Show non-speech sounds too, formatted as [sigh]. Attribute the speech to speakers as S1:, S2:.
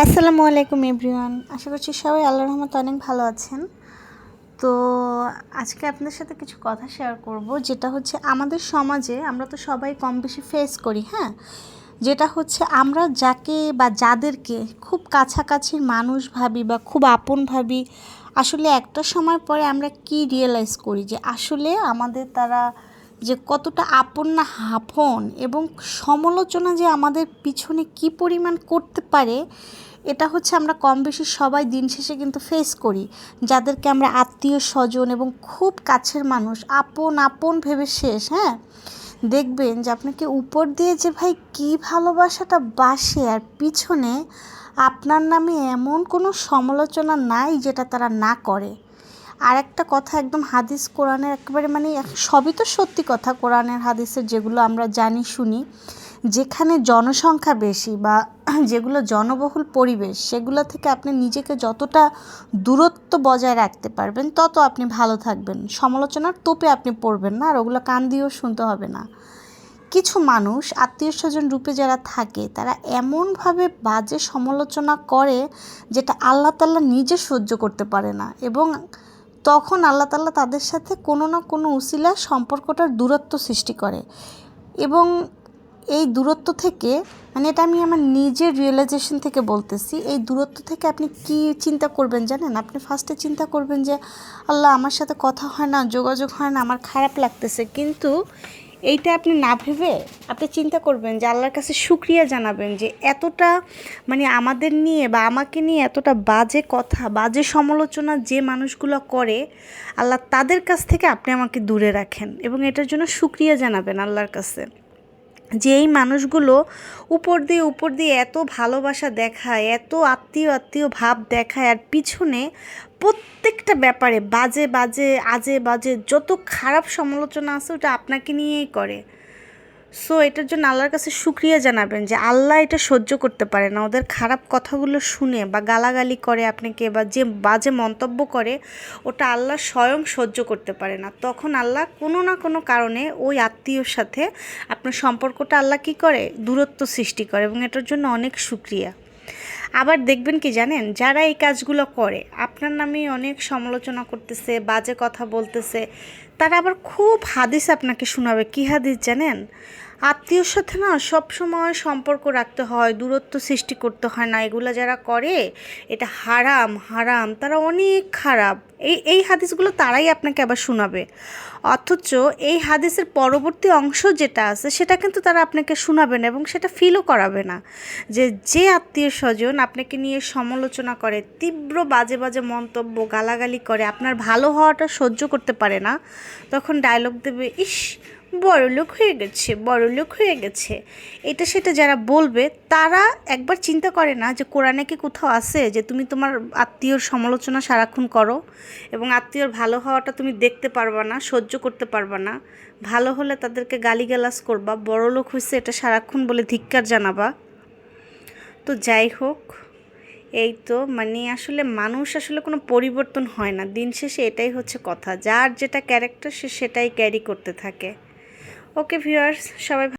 S1: আসসালামু আলাইকুম এভরিওয়ান। আশা করছি সবাই আল্লাহ রহমত অনেক ভালো আছেন। তো আজকে আপনাদের সাথে কিছু কথা শেয়ার করব, যেটা হচ্ছে আমাদের সমাজে আমরা তো সবাই কম বেশি ফেস করি হ্যাঁ? যেটা হচ্ছে আমরা যাকে বা যাদেরকে খুব কাছাকাছির মানুষ ভাবি বা খুব আপন ভাবি, আসলে একটা সময় পরে আমরা কি রিয়েলাইজ করি যে আসলে আমাদের তারা যে কতটা আপন না হাফন এবং সমালোচনা যে আমাদের পিছনে কি পরিমাণ করতে পারে, এটা হচ্ছে আমরা কম বেশি সবাই দিন শেষে কিন্তু ফেস করি। যাদেরকে আমরা আত্মীয় স্বজন এবং খুব কাছের মানুষ, আপন আপন ভেবে শেষ হ্যাঁ? দেখবেন যে আপনাকে উপর দিয়ে যে ভাই কী ভালোবাসাটা বাসে আর পিছনে আপনার নামে এমন কোনো সমালোচনা নাই যেটা তারা না করে। আর একটা কথা একদম হাদিস কোরআনের একেবারে মানে সবই তো সত্যি কথা কোরআনের হাদিসের যেগুলো আমরা জানি, শুনি। যেখানে জনসংখ্যা বেশি বা [clears throat] যেগুলো জনবহুল পরিবেশ, সেগুলো থেকে আপনি নিজেকে যতটা দূরত্ব বজায় রাখতে পারবেন, তত আপনি ভালো থাকবেন। সমালোচনার তোপে আপনি পড়বেন না আর ওগুলো কান দিয়েও শুনতে হবে না। কিছু মানুষ, আত্মীয় স্বজন রূপে যারা থাকে, তারা এমনভাবে বাজে সমালোচনা করে যেটা আল্লাহ তাল্লাহ নিজে সহ্য করতে পারে না এবং তখন আল্লাহ তাল্লাহ তাদের সাথে কোনো না কোনো উসিলা সম্পর্কটার দূরত্ব সৃষ্টি করে। এবং এই দূরত্ব থেকে মানে এটা আমি আমার নিজের রিয়েলাইজেশন থেকে বলতেছি, এই দূরত্ব থেকে আপনি কি চিন্তা করবেন জানেন? আপনি ফার্স্টে চিন্তা করবেন যে, আল্লাহ, আমার সাথে কথা হয় না, যোগাযোগ হয় না, আমার খারাপ লাগতেছে। কিন্তু এইটা আপনি না ভেবে আপনি চিন্তা করবেন যে আল্লাহর কাছে সুক্রিয়া জানাবেন যে এতটা মানে আমাদের নিয়ে বা আমাকে নিয়ে এতটা বাজে কথা, বাজে সমালোচনা যে মানুষগুলো করে, আল্লাহ তাদের কাছ থেকে আপনি আমাকে দূরে রাখেন এবং এটার জন্য সুক্রিয়া জানাবেন আল্লাহর কাছে। যে এই মানুষগুলো উপর দিয়ে উপর দিয়ে এত ভালোবাসা দেখায়, এত আত্মীয় আত্মীয় ভাব দেখায় আর পিছনে প্রত্যেকটা ব্যাপারে বাজে বাজে, আজে, বাজে, যত খারাপ সমালোচনা আছে, ওটা আপনাকে নিয়েই করে। সো এটার জন্য আল্লাহর কাছে সুক্রিয়া জানাবেন যে আল্লাহ এটা সহ্য করতে পারে না। ওদের খারাপ কথাগুলো শুনে বা গালাগালি করে আপনাকে বা যে বাজে মন্তব্য করে, ওটা আল্লাহ স্বয়ং সহ্য করতে পারে না। তখন আল্লাহ কোনো না কোনো কারণে ওই আত্মীয়র সাথে আপনার সম্পর্কটা আল্লাহ কী করে? দূরত্ব সৃষ্টি করে এবং এটার জন্য অনেক সুক্রিয়া আবার দেখবেন কি জানেন? যারা এই কাজগুলো করে, আপনার নামে অনেক সমালোচনা করতেছে, বাজে কথা বলতেছে, তারা আবার খুব হাদিস আপনাকে শোনাবে। কী হাদিস জানেন? আত্মীয়র সাথে না সব সময় সম্পর্ক রাখতে হয়, দূরত্ব সৃষ্টি করতে হয় না। এগুলো যারা করে, এটা হারাম হারাম, তারা অনেক খারাপ। এই এই হাদিসগুলো তারাই আপনাকে আবার শোনাবে। অথচ এই হাদিসের পরবর্তী অংশ যেটা আছে, সেটা কিন্তু তারা আপনাকে শোনাবে না এবং সেটা ফিলও করাবে না। যে যে আত্মীয় স্বজন আপনাকে নিয়ে সমালোচনা করে, তীব্র বাজে বাজে মন্তব্য, গালাগালি করে, আপনার ভালো হওয়াটা সহ্য করতে পারে না, তখন ডায়লগ দেবে, ইস বড়লোক হয়ে গেছে বড়লোক হয়ে গেছে। এটা সেটা যারা বলবে, তারা একবার চিন্তা করে না যে কোরআনে কি কোথাও আছে যে তুমি তোমার আত্মীয়র সমালোচনা সারাক্ষণ করো এবং আত্মীয়র ভালো হওয়াটা তুমি দেখতে পারবা না, সহ্য করতে পারবা না। ভালো হলে তাদেরকে গালিগালাজ করবা বড়লোক হয়েছে এটা সারাক্ষণ বলে ধিক্কার জানাবা। তো যাই হোক, এই তো মানে আসলে মানুষ আসলে কোনো পরিবর্তন হয় না। দিন শেষে এটাই হচ্ছে কথা। যার যেটা ক্যারেক্টার সে সেটাই ক্যারি করতে থাকে। ওকে ভিউয়ার্স সবাই